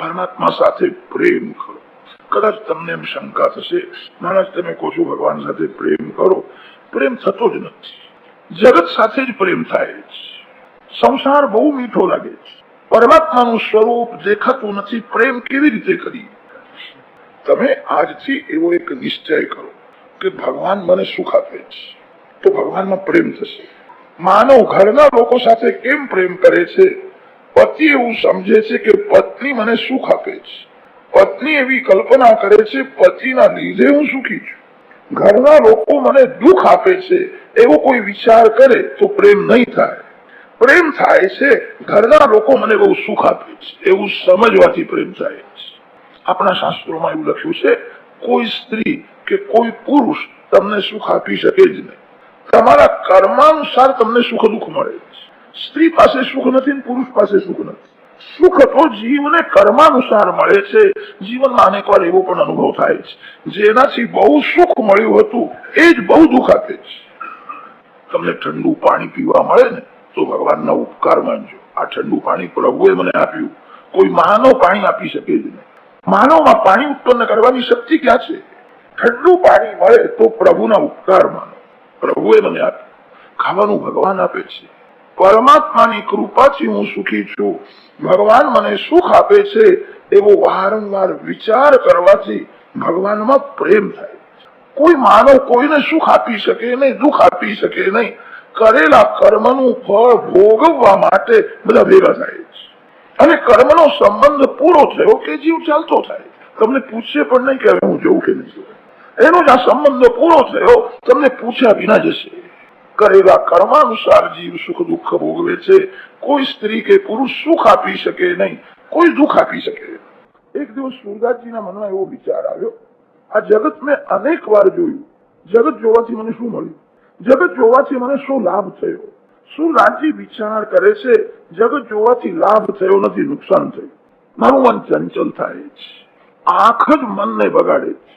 પરમાત્મા સાથે પ્રેમ કરો. કદાચ તમને એમ શંકા થશે માણસ તમે કહો ભગવાન સાથે પ્રેમ કરો. પ્રેમ થતો જ નથી. જગત સાથે જ પ્રેમ થાય છે. સંસાર બહુ મીઠો લાગે છે. પરમાત્માનું સ્વરૂપ દેખાતું નથી. પ્રેમ કેવી રીતે કરી? તમે આજથી એવો એક નિશ્ચય કરો કે ભગવાન મને સુખ આપે છે. તો ભગવાનમાં પ્રેમ થશે. માનવ ઘરના લોકો સાથે કેમ પ્રેમ કરે છે? પતિ એવું સમજે છે કે પત્ની મને સુખ આપે છે. પત્ની એવી કલ્પના કરે છે, પતિના લીધે હું સુખી છું. ઘરના લોકો મને દુઃખ આપે છે, એવો કોઈ વિચાર કરે તો પ્રેમ નહીં થાય. પ્રેમ થાય છે, ઘરના લોકો મને બહુ સુખ આપે છે, એવું સમજવાથી પ્રેમ થાય છે. આપણા શાસ્ત્રોમાં એવું લખ્યું છે, કોઈ સ્ત્રી કે કોઈ પુરુષ તમને સુખ આપી શકે જ નહીં. તમારા કર્માનુસાર તમને સુખ દુઃખ મળે છે. સ્ત્રી પાસે સુખ નથી પુરુષ પાસે સુખ નથી. સુખ તો જીવને કર્માનુસાર મળે છે. જીવનમાં અનેક વાર એવો પણ અનુભવ થાય છે. જેનાથી બહુ સુખ મળ્યું હતું, એ જ બહુ દુઃખ આપે છે. તમને ઠંડુ પાણી પીવા મળે ને, તો ભગવાનના ઉપકાર માનજો. આ ઠંડુ પાણી પ્રભુએ મને આપ્યું. કોઈ માનવ પાણી આપી શકે જ નહીં. માનવમાં પાણી ઉત્પન્ન કરવાની શક્તિ ક્યાં છે? ઠંડુ પાણી મળે તો પ્રભુના ઉપકાર માનો. પ્રભુએ મને આપ્યું. ખાવાનું ભગવાન આપે છે. પરમાત્માની કૃપાથી હું સુખી છું. ભગવાન મને સુખ આપે છે એવો વારંવાર વિચાર કરવાથી ભગવાનમાં પ્રેમ થાય. કોઈ માનવ કોઈને સુખ આપી શકે નહીં, દુઃખ આપી શકે નહીં. કરેલા કર્મનું ફળ ભોગવવા માટે બધા ભેગા થાય છે. અને કર્મનો સંબંધ પૂરો થયો કે જીવ ચાલતો થાય. તમને પૂછશે પણ નહીં કે હું જઉં કે નહીં એનો જ આ સંબંધ પૂરો થયો, તમને પૂછ્યા વિના જશે. કરેલા કર્માનુસાર જીવ સુખ દુઃખ ભોગવે છે. કોઈ સ્ત્રી કે પુરુષ સુખ આપી શકે નહીં. કોઈ દુઃખ આપી શકે એક દિવસ સુરદાસજીના મનમાં એવો વિચાર આવ્યો. આ જગત મેં અનેક વાર જોયું. જગત જોવાથી મને શું મળ્યું? જગત જોવાથી મને શું લાભ થયો? સુરદાસજી વિચાર કરે છે? જગત જોવાથી લાભ થયો નથી, નુકસાન થયું. મારું મન ચંચલ થાય છે. આંખ જ મનને બગાડે છે.